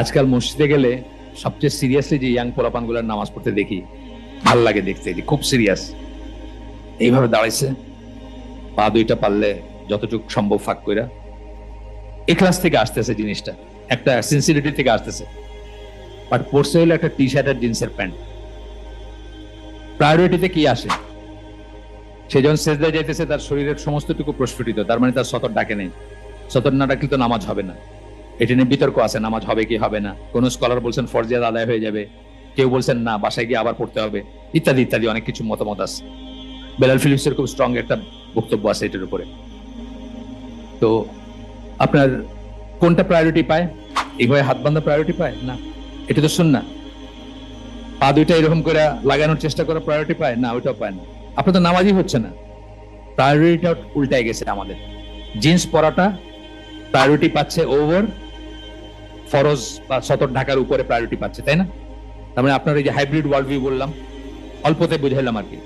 আজকাল মসজিদে গেলে সবচেয়ে সিরিয়াসলি যে ইয়াং পোলাপানগুলোর নামাজ পড়তে দেখি, ভালো লাগে দেখতে খুব সিরিয়াস এইভাবে দাঁড়াইছে, পা দুইটা পারলে যতটুকু সম্ভব ফাঁক কইরা। এক্লাস থেকে আসতেছে জিনিসটা, একটা সিনসিরিটি থেকে আসতেছে। বাট পড়ছে হলো একটা টি শার্ট আর জিন্সের প্যান্ট। প্রায়োরিটিতে কি আসে? সে যখন সেজদায় যাইতেছে, তার শরীরের সমস্তটুকু প্রস্ফুটিত, তার মানে তার সতর ডাকে নেই। সতর না ডাকলে তো নামাজ হবে না। এটা নিয়ে বিতর্ক আছে, নামাজ হবে কি হবে না। কোন স্কলার বলছেন ফরজিয়াত আদায় হয়ে যাবে। কেউ বলছেন, না, বাসায় গিয়ে আবার পড়তে হবে। ইত্যাদি ইত্যাদি অনেক কিছু মতামত আছে। বেলাল ফিলিপসের খুব স্ট্রং একটা বক্তব্য আছে এটার উপরে। তো, আপনার কোনটা প্রায়োরিটি পায়? এইভাবে হাত বান্ধা প্রায়োরিটি পায়? না। এটা তো শুন না পা দুইটা এরকম করে লাগানোর চেষ্টা করা প্রায়োরিটি পায়? না, ওইটাও পায় না। আপনার তো নামাজই হচ্ছে না। প্রায়োরিটিটা উল্টাই গেছে আমাদের। জিন্স পরাটা প্রায়োরিটি পাচ্ছে ওভার ফরজ বা সতর ঢাকার উপরে প্রায়োরিটি পাচ্ছে, তাই না? তার মানে আপনার এই যে হাইব্রিড ওয়ার্ল্ড ভিউ বললাম, অল্পতে বুঝাইলাম আর কি।